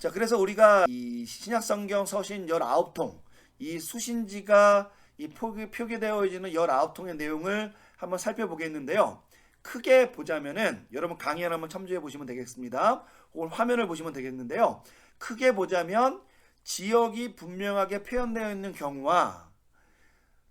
자, 그래서 우리가 이 신약 성경 서신 19통, 이 수신지가 이 표기, 표기되어지는 19통의 내용을 한번 살펴보겠는데요. 크게 보자면은 여러분 강의 하나 한번 참조해 보시면 되겠습니다. 혹은 화면을 보시면 되겠는데요. 크게 보자면 지역이 분명하게 표현되어 있는 경우와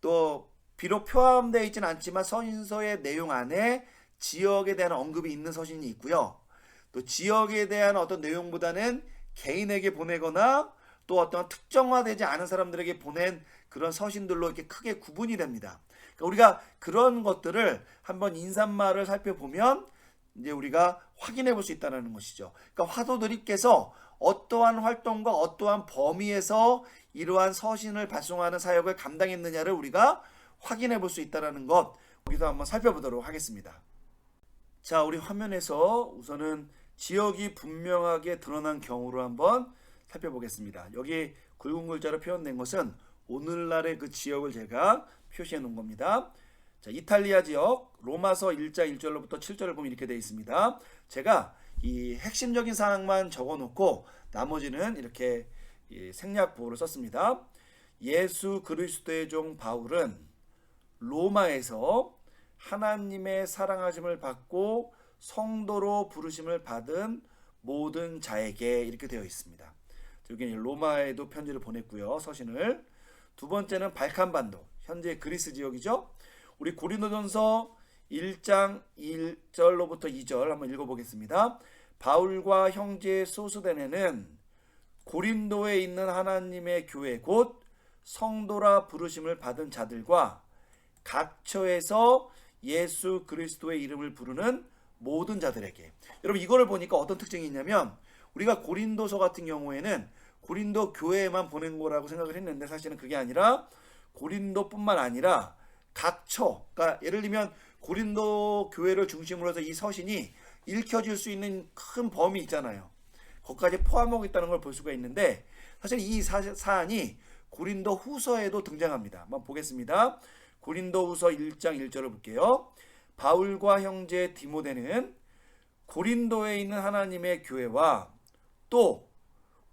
또 비록 포함되어 있지는 않지만 서신서의 내용 안에 지역에 대한 언급이 있는 서신이 있고요. 또 지역에 대한 어떤 내용보다는 개인에게 보내거나 또 어떤 특정화되지 않은 사람들에게 보낸 그런 서신들로 이렇게 크게 구분이 됩니다. 그러니까 우리가 그런 것들을 한번 인사말을 살펴보면 이제 우리가 확인해 볼 수 있다는 것이죠. 그러니까 화도드립께서 어떠한 활동과 어떠한 범위에서 이러한 서신을 발송하는 사역을 감당했느냐를 우리가 확인해 볼 수 있다는 것 여기서 한번 살펴보도록 하겠습니다. 자, 우리 화면에서 우선은 지역이 분명하게 드러난 경우로 한번 살펴보겠습니다. 여기 굵은 글자로 표현된 것은 오늘날의 그 지역을 제가 표시해 놓은 겁니다. 자, 이탈리아 지역 로마서 1장 1절로부터 7절을 보면 이렇게 되어 있습니다. 제가 이 핵심적인 사항만 적어 놓고 나머지는 이렇게 이 생략부호를 썼습니다. 예수 그리스도의 종 바울은 로마에서 하나님의 사랑하심을 받고 성도로 부르심을 받은 모든 자에게 이렇게 되어 있습니다. 여기 로마에도 편지를 보냈고요. 서신을. 두 번째는 발칸반도. 현재 그리스 지역이죠. 우리 고린도전서 1장 1절로부터 2절 한번 읽어 보겠습니다. 바울과 형제 소수대네는 고린도에 있는 하나님의 교회 곧 성도라 부르심을 받은 자들과 각처에서 예수 그리스도의 이름을 부르는 모든 자들에게 여러분 이거를 보니까 어떤 특징이 있냐면 우리가 고린도서 같은 경우에는 고린도 교회에만 보낸 거라고 생각을 했는데 사실은 그게 아니라 고린도뿐만 아니라 각처 그러니까 예를 들면 고린도 교회를 중심으로 해서 이 서신이 읽혀질 수 있는 큰 범위 있잖아요. 거기까지 포함하고 있다는 걸 볼 수가 있는데 사실 이 사, 사안이 고린도 후서에도 등장합니다. 한번 보겠습니다. 고린도 후서 1장 1절을 볼게요. 바울과 형제 디모데는 고린도에 있는 하나님의 교회와 또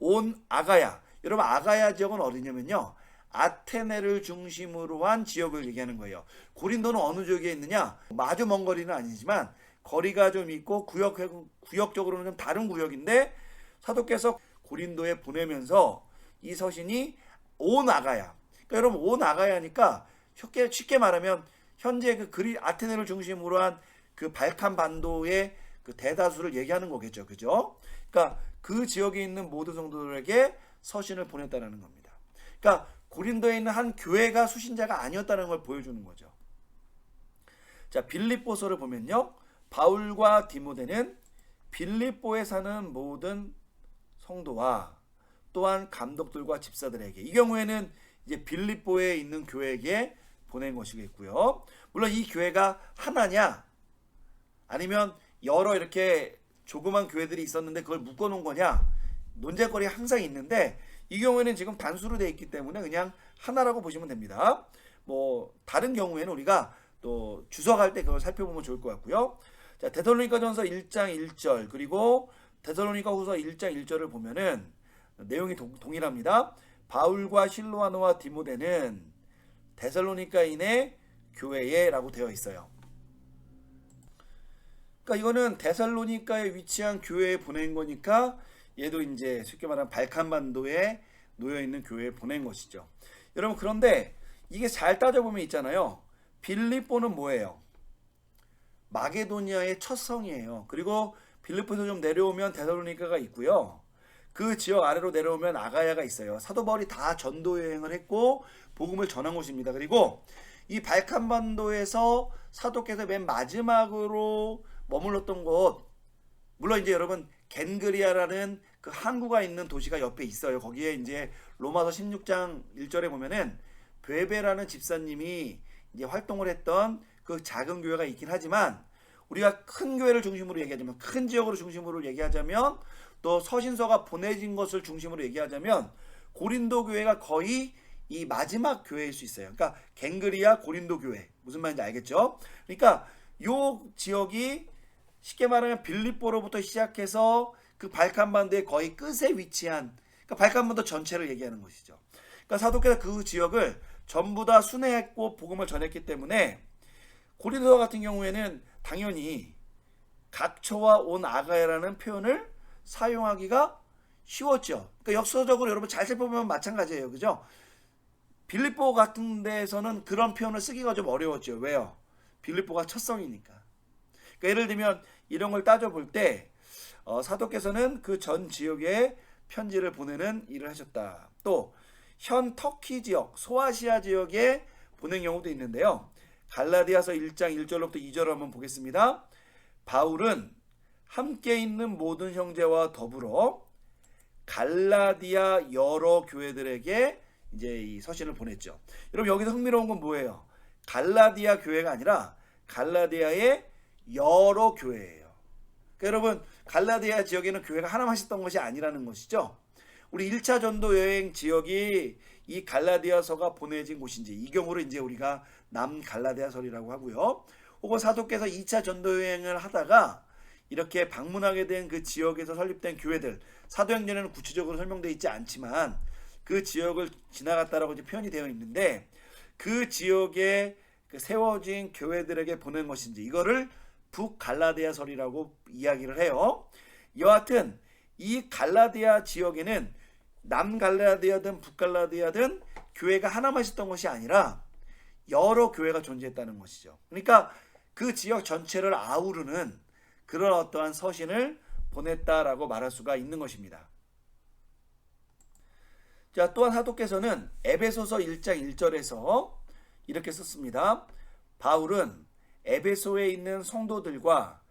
온 아가야. 여러분 아가야 지역은 어디냐면요. 아테네를 중심으로 한 지역을 얘기하는 거예요. 고린도는 어느 지역에 있느냐? 마주 먼 거리는 아니지만 거리가 좀 있고 구역 구역적으로는 좀 다른 구역인데 사도께서 고린도에 보내면서 이 서신이 온 아가야. 그러니까 여러분 온 아가야니까 쉽게 쉽게 말하면 현재 그 그리 아테네를 중심으로 한 그 발칸 반도의 그 대다수를 얘기하는 거겠죠. 그죠? 그러니까 그 지역에 있는 모든 성도들에게 서신을 보냈다는 겁니다. 그러니까 고린도에 있는 한 교회가 수신자가 아니었다는 걸 보여주는 거죠. 자, 빌립보서를 보면요. 바울과 디모데는 빌립보에 사는 모든 성도와 또한 감독들과 집사들에게 이 경우에는 이제 빌립보에 있는 교회에게 보낸 것이겠고요. 물론 이 교회가 하나냐 아니면 여러 이렇게 조그만 교회들이 있었는데 그걸 묶어 놓은 거냐 논쟁거리가 항상 있는데 이 경우에는 지금 단수로 되어 있기 때문에 그냥 하나라고 보시면 됩니다. 뭐 다른 경우에는 우리가 또 주석할 때 그걸 살펴보면 좋을 것 같고요. 자, 데살로니가전서 1장 1절 그리고 데살로니가 후서 1장 1절을 보면은 내용이 동, 동일합니다. 바울과 실로아노와 디모데는 데살로니가인의 교회에라고 되어 있어요. 그러니까 이거는 데살로니가에 위치한 교회에 보낸 거니까 얘도 이제 쉽게 말하면 발칸반도에 놓여 있는 교회에 보낸 것이죠. 여러분 그런데 이게 잘 따져보면 있잖아요. 빌립보는 뭐예요? 마게도니아의 첫 성이에요. 그리고 빌립보에서 좀 내려오면 데살로니가가 있고요. 그 지역 아래로 내려오면 아가야가 있어요. 사도 바울이 다 전도 여행을 했고 복음을 전한 곳입니다. 그리고 이 발칸반도에서 사도께서 맨 마지막으로 머물렀던 곳 물론 이제 여러분 겐그리아라는 그 항구가 있는 도시가 옆에 있어요. 거기에 이제 로마서 16장 1절에 보면은 베베라는 집사님이 이제 활동을 했던 그 작은 교회가 있긴 하지만 우리가 큰 교회를 중심으로 얘기하자면 큰 지역으로 중심으로 얘기하자면 또 서신서가 보내진 것을 중심으로 얘기하자면 고린도 교회가 거의 이 마지막 교회일 수 있어요. 그러니까 갱그리아 고린도 교회 무슨 말인지 알겠죠? 그러니까 요 지역이 쉽게 말하면 빌립보로부터 시작해서 그 발칸반도의 거의 끝에 위치한 그러니까 발칸반도 전체를 얘기하는 것이죠. 그러니까 사도께서 그 지역을 전부 다 순회했고 복음을 전했기 때문에 고린도 같은 경우에는 당연히 각처와 온 아가야라는 표현을 사용하기가 쉬웠죠. 그러니까 역사적으로 여러분 잘 살펴보면 마찬가지예요. 그죠? 빌립보 같은 데에서는 그런 표현을 쓰기가 좀 어려웠죠. 왜요? 빌립보가 첫 성이니까. 그러니까 예를 들면 이런 걸 따져볼 때 어, 사도께서는 그 전 지역에 편지를 보내는 일을 하셨다. 또 현 터키 지역, 소아시아 지역에 보낸 경우도 있는데요. 갈라디아서 1장 1절로부터 2절을 한번 보겠습니다. 바울은 함께 있는 모든 형제와 더불어 갈라디아 여러 교회들에게 이제 이 서신을 보냈죠. 여러분 여기서 흥미로운 건 뭐예요? 갈라디아 교회가 아니라 갈라디아의 여러 교회예요. 그러니까 여러분 갈라디아 지역에는 교회가 하나만 있었던 것이 아니라는 것이죠. 우리 1차 전도 여행 지역이 이 갈라디아서가 보내진 곳인지 이 경우를 이제 우리가 남 갈라디아설이라고 하고요. 혹은 사도께서 2차 전도 여행을 하다가 이렇게 방문하게 된 그 지역에서 설립된 교회들 사도행전에는 구체적으로 설명되어 있지 않지만 그 지역을 지나갔다라고 이제 표현이 되어 있는데 그 지역에 그 세워진 교회들에게 보낸 것인지 이거를 북갈라디아설이라고 이야기를 해요. 여하튼 이 갈라디아 지역에는 남갈라디아든 북갈라디아든 교회가 하나만 있었던 것이 아니라 여러 교회가 존재했다는 것이죠. 그러니까 그 지역 전체를 아우르는 그런 어떠한 서신을 보냈다라고 말할 수가 있는 것입니다. 자, 또한 사도께서는 에베소서 1장 1절에서 이렇게 썼습니다. 바울은 에베소에 있는 성도들과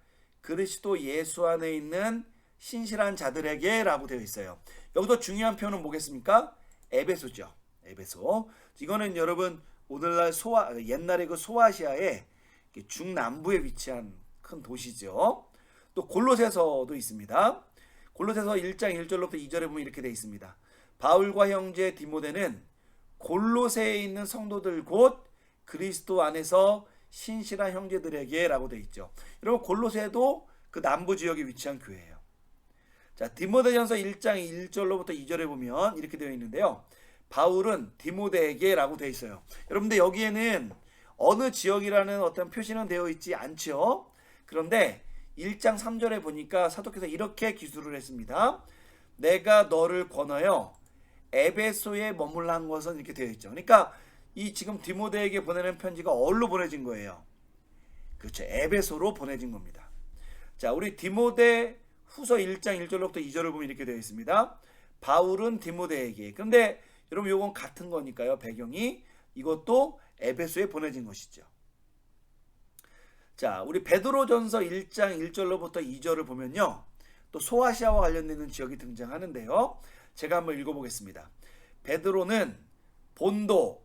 그리스도 예수 안에 있는 신실한 자들에게라고 되어 있어요. 여기서 중요한 표현은 뭐겠습니까? 에베소죠. 에베소. 이거는 여러분 오늘날 소아 옛날에 그 소아시아의 중남부에 위치한 큰 도시죠. 또 골로새서도 있습니다. 골로새서 1장 1절로부터 2절에 보면 이렇게 되어 있습니다. 바울과 형제 디모데는 골로새에 있는 성도들 곧 그리스도 안에서 신실한 형제들에게라고 되어 있죠. 여러분 골로새도 그 남부 지역에 위치한 교회예요. 자, 디모데전서 1장 1절로부터 2절에 보면 이렇게 되어 있는데요. 바울은 디모데에게라고 되어 있어요. 여러분들 여기에는 어느 지역이라는 어떤 표시는 되어 있지 않죠. 그런데 1장 3절에 보니까 사도께서 이렇게 기술을 했습니다. 내가 너를 권하여 에베소에 머물라 한 것은 이렇게 되어 있죠. 그러니까 이 지금 디모데에게 보내는 편지가 어디로 보내진 거예요? 그렇죠. 에베소로 보내진 겁니다. 자, 우리 디모데 후서 1장 1절로부터 2절을 보면 이렇게 되어 있습니다. 바울은 디모데에게. 그런데 여러분 요건 같은 거니까요. 배경이 이것도 에베소에 보내진 것이죠. 자, 우리 베드로전서 1장 1절로부터 2절을 보면요. 또 소아시아와 관련되는 지역이 등장하는데요. 제가 한번 읽어보겠습니다. 베드로는 본도,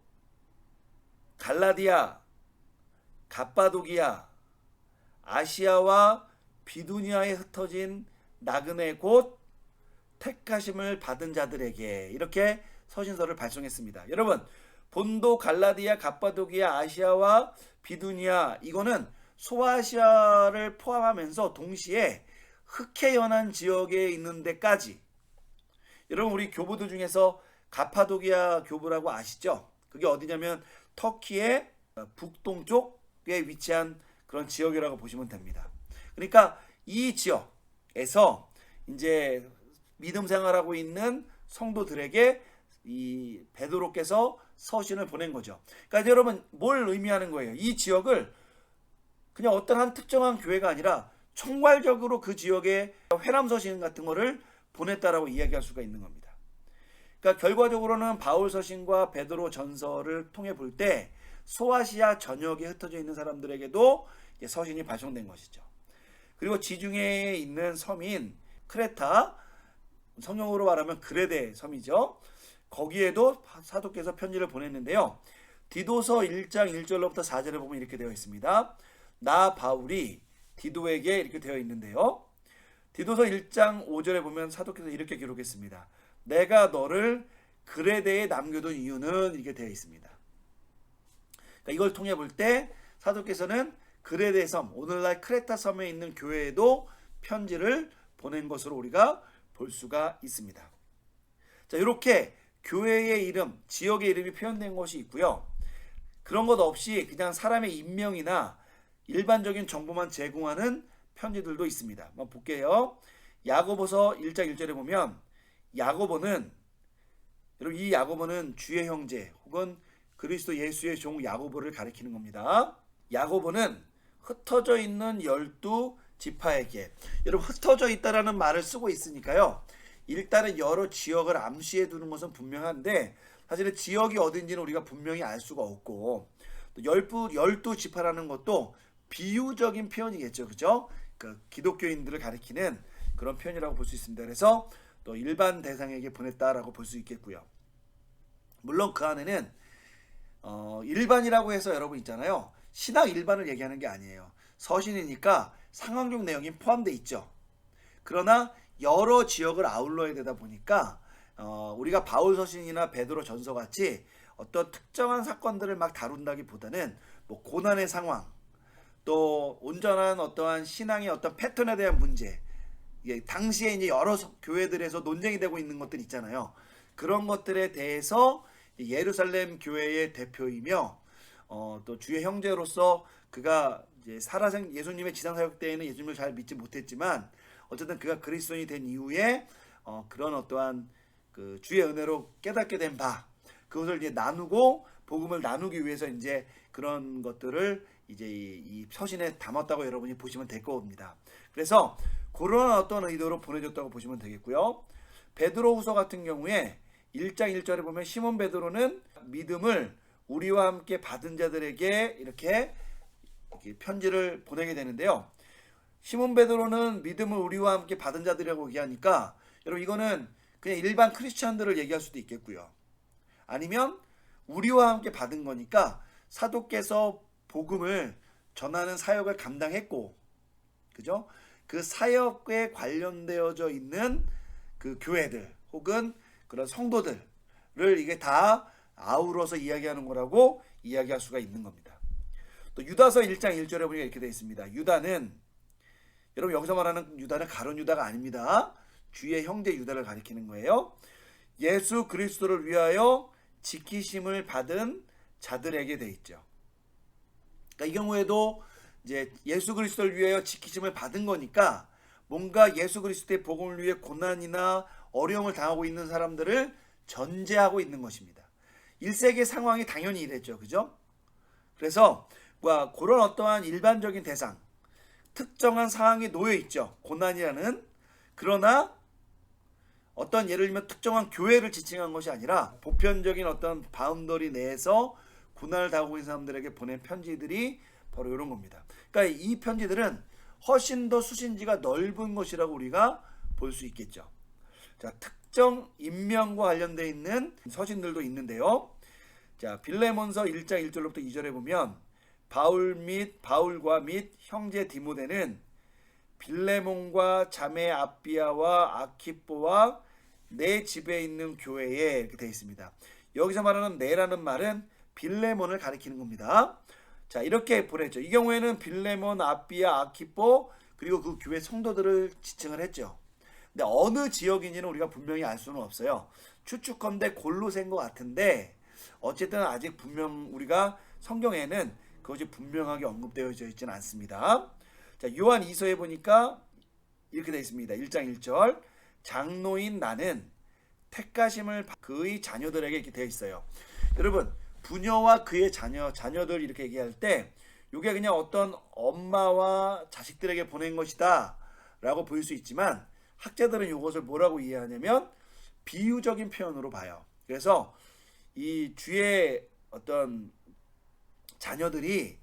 갈라디아, 갑바도기아, 아시아와 비두니아에 흩어진 나그네 곧 택하심을 받은 자들에게 이렇게 서신서를 발송했습니다. 여러분, 본도, 갈라디아, 갑바도기아, 아시아와 비두니아 이거는 소아시아를 포함하면서 동시에 흑해 연안 지역에 있는 데까지 여러분 우리 교부들 중에서 가파도기아 교부라고 아시죠? 그게 어디냐면 터키의 북동쪽에 위치한 그런 지역이라고 보시면 됩니다. 그러니까 이 지역에서 이제 믿음 생활하고 있는 성도들에게 이 베드로께서 서신을 보낸 거죠. 그러니까 여러분 뭘 의미하는 거예요? 이 지역을 그냥 어떤 한 특정한 교회가 아니라 총괄적으로 그 지역에 회람 서신 같은 거를 보냈다라고 이야기할 수가 있는 겁니다. 그러니까 결과적으로는 바울 서신과 베드로 전서를 통해 볼 때 소아시아 전역에 흩어져 있는 사람들에게도 서신이 발송된 것이죠. 그리고 지중해에 있는 섬인 크레타 성경으로 말하면 그레데 섬이죠. 거기에도 사도께서 편지를 보냈는데요. 디도서 1장 1절로부터 4절에 보면 이렇게 되어 있습니다. 나 바울이 디도에게 이렇게 되어 있는데요. 디도서 1장 5절에 보면 사도께서 이렇게 기록했습니다. 내가 너를 그레데에 남겨둔 이유는 이렇게 되어 있습니다. 그러니까 이걸 통해 볼 때 사도께서는 그레데 섬, 오늘날 크레타 섬에 있는 교회에도 편지를 보낸 것으로 우리가 볼 수가 있습니다. 자, 이렇게 교회의 이름, 지역의 이름이 표현된 것이 있고요. 그런 것 없이 그냥 사람의 인명이나 일반적인 정보만 제공하는 편지들도 있습니다. 한번 볼게요. 야고보서 1장 1절에 보면 야고보는 여러분 이 야고보는 주의 형제 혹은 그리스도 예수의 종 야고보를 가리키는 겁니다. 야고보는 흩어져 있는 열두 지파에게 여러분 흩어져 있다라는 말을 쓰고 있으니까요. 일단은 여러 지역을 암시해 두는 것은 분명한데 사실은 지역이 어딘지는 우리가 분명히 알 수가 없고 또 열두 열두 지파라는 것도 비유적인 표현이겠죠, 그죠? 그 기독교인들을 가리키는 그런 표현이라고 볼 수 있습니다. 그래서 또 일반 대상에게 보냈다라고 볼 수 있겠고요. 물론 그 안에는 어, 일반이라고 해서 여러분 있잖아요. 신학 일반을 얘기하는 게 아니에요. 서신이니까 상황적 내용이 포함되어 있죠. 그러나 여러 지역을 아울러야 되다 보니까 어, 우리가 바울 서신이나 베드로 전서 같이 어떤 특정한 사건들을 막 다룬다기보다는 뭐 고난의 상황, 또 온전한 어떠한 신앙의 어떤 패턴에 대한 문제, 예, 당시에 이제 여러 서- 교회들에서 논쟁이 되고 있는 것들 있잖아요. 그런 것들에 대해서 예루살렘 교회의 대표이며 어, 또 주의 형제로서 그가 이제 살아생 예수님의 지상 사역 때에는 예수님을 잘 믿지 못했지만 어쨌든 그가 그리스도인이 된 이후에 어, 그런 어떠한 그 주의 은혜로 깨닫게 된 바 그것을 이제 나누고 복음을 나누기 위해서 이제 그런 것들을 이제 이, 이 서신에 담았다고 여러분이 보시면 될 겁니다. 그래서 그런 어떤 의도로 보내줬다고 보시면 되겠고요. 베드로 후서 같은 경우에 1장 1절에 보면 시몬 베드로는 믿음을 우리와 함께 받은 자들에게 이렇게, 편지를 보내게 되는데요. 시몬 베드로는 믿음을 우리와 함께 받은 자들이라고 얘기하니까 여러분 이거는 그냥 일반 크리스천들을 얘기할 수도 있겠고요. 아니면 우리와 함께 받은 거니까 사도께서 복음을 전하는 사역을 감당했고 그죠? 그 사역에 관련되어져 있는 그 교회들 혹은 그런 성도들을 이게 다 아우러서 이야기하는 거라고 이야기할 수가 있는 겁니다. 또 유다서 1장 1절에 보니까 이렇게 되어 있습니다. 유다는 여러분 여기서 말하는 유다는 가론 유다가 아닙니다. 주의 형제 유다를 가리키는 거예요. 예수 그리스도를 위하여 지키심을 받은 자들에게 돼 있죠. 그러니까 이 경우에도 이제 예수 그리스도를 위하여 지키심을 받은 거니까 뭔가 예수 그리스도의 복음을 위해 고난이나 어려움을 당하고 있는 사람들을 전제하고 있는 것입니다. 1세기 상황이 당연히 이랬죠. 그죠? 그래서 뭐 그런 어떠한 일반적인 대상 특정한 상황에 놓여 있죠. 고난이라는 그러나 어떤 예를 들면 특정한 교회를 지칭한 것이 아니라 보편적인 어떤 바운더리 내에서 당하고 있는 사람들에게 보낸 편지들이 바로 이런 겁니다. 그러니까 이 편지들은 훨씬 더 수신지가 넓은 것이라고 우리가 볼 수 있겠죠. 자, 특정 인명과 관련되어 있는 서신들도 있는데요. 자, 빌레몬서 1장 1절로부터 2절에 보면 바울 및 바울과 및 형제 디모데는 빌레몬과 자매 아비아와 아키뽀와 내 집에 있는 교회에 이렇게 되어 있습니다. 여기서 말하는 내라는 말은 빌레몬을 가리키는 겁니다. 자 이렇게 보냈죠. 이 경우에는 빌레몬, 아비아, 아키뽀 그리고 그 교회 성도들을 지칭을 했죠. 근데 어느 지역인지는 우리가 분명히 알 수는 없어요. 추측컨대 골로새인 것 같은데 어쨌든 아직 분명 우리가 성경에는 그것이 분명하게 언급되어져 있지는 않습니다. 자 요한 2서에 보니까 이렇게 되어 있습니다. 1장 1절 장로인 나는 택가심을 받- 그의 자녀들에게 이렇게 되어 있어요. 여러분 부녀와 그의 자녀 자녀들 이렇게 얘기할 때 이게 그냥 어떤 엄마와 자식들에게 보낸 것이다라고 보일 수 있지만 학자들은 이것을 뭐라고 이해하냐면 비유적인 표현으로 봐요. 그래서 이 주의 어떤 자녀들이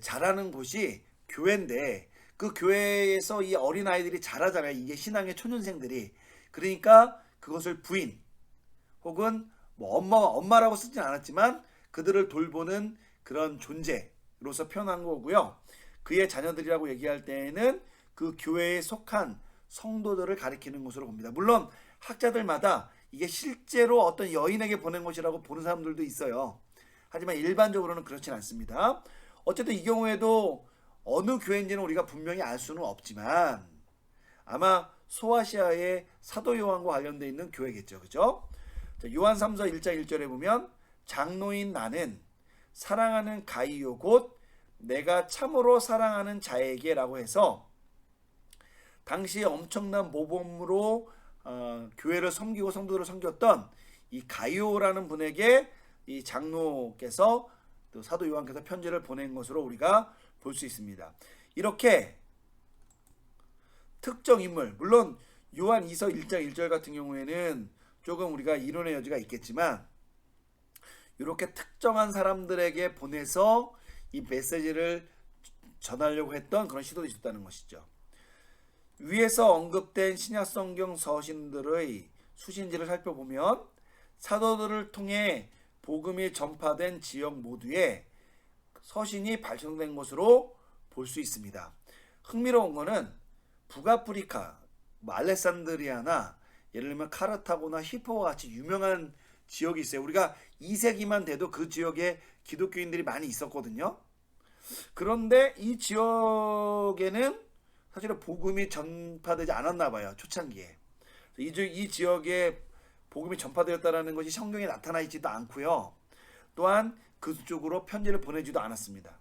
자라는 곳이 교회인데 그 교회에서 이 어린 아이들이 자라잖아요. 이게 신앙의 초년생들이 그러니까 그것을 부인 혹은 뭐 엄마 엄마라고 쓰진 않았지만 그들을 돌보는 그런 존재로서 표현한 거고요. 그의 자녀들이라고 얘기할 때에는 그 교회에 속한 성도들을 가리키는 것으로 봅니다. 물론 학자들마다 이게 실제로 어떤 여인에게 보낸 것이라고 보는 사람들도 있어요. 하지만 일반적으로는 그렇진 않습니다. 어쨌든 이 경우에도 어느 교회인지는 우리가 분명히 알 수는 없지만 아마 소아시아의 사도 요한과 관련돼 있는 교회겠죠. 그죠? 자, 요한 3서 1장 1절에 보면 장로인 나는 사랑하는 가이요 곧 내가 참으로 사랑하는 자에게라고 해서 당시에 엄청난 모범으로 어, 교회를 섬기고 성도들을 섬겼던 이 가이오라는 분에게 이 장로께서 또 사도 요한께서 편지를 보낸 것으로 우리가 볼 수 있습니다. 이렇게 특정 인물 물론 요한 2서 1장 1절 같은 경우에는 조금 우리가 이론의 여지가 있겠지만 이렇게 특정한 사람들에게 보내서 이 메시지를 전하려고 했던 그런 시도도 있었다는 것이죠. 위에서 언급된 신약 성경 서신들의 수신지를 살펴보면 사도들을 통해 복음이 전파된 지역 모두에 서신이 발송된 것으로 볼 수 있습니다. 흥미로운 거는 북아프리카, 뭐 알레산드리아나 예를 들면 카르타고나 히포와 같이 유명한 지역이 있어요. 우리가 2세기만 돼도 그 지역에 기독교인들이 많이 있었거든요. 그런데 이 지역에는 사실은 복음이 전파되지 않았나 봐요. 초창기에. 이, 지- 이 지역에 복음이 전파되었다라는 것이 성경에 나타나 있지도 않고요. 또한 그쪽으로 편지를 보내지도 않았습니다.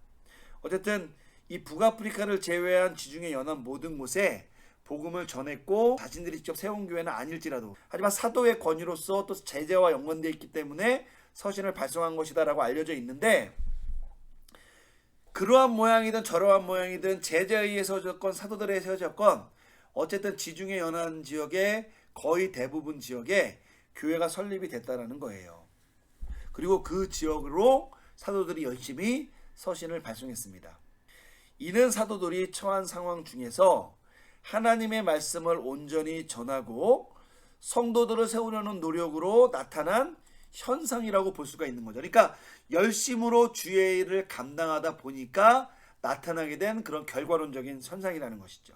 어쨌든 이 북아프리카를 제외한 지중해 연안 모든 곳에 복음을 전했고 자신들이 직접 세운 교회는 아닐지라도 하지만 사도의 권위로서 또 제재와 연관되어 있기 때문에 서신을 발송한 것이다라고 알려져 있는데 그러한 모양이든 저러한 모양이든 제재에 의해서 세워졌건 사도들에 세워졌건 어쨌든 지중해 연안 지역의 거의 대부분 지역에 교회가 설립이 됐다라는 거예요. 그리고 그 지역으로 사도들이 열심히 서신을 발송했습니다. 이는 사도들이 처한 상황 중에서 하나님의 말씀을 온전히 전하고 성도들을 세우려는 노력으로 나타난 현상이라고 볼 수가 있는 거죠. 그러니까 열심으로 주의 일을 감당하다 보니까 나타나게 된 그런 결과론적인 현상이라는 것이죠.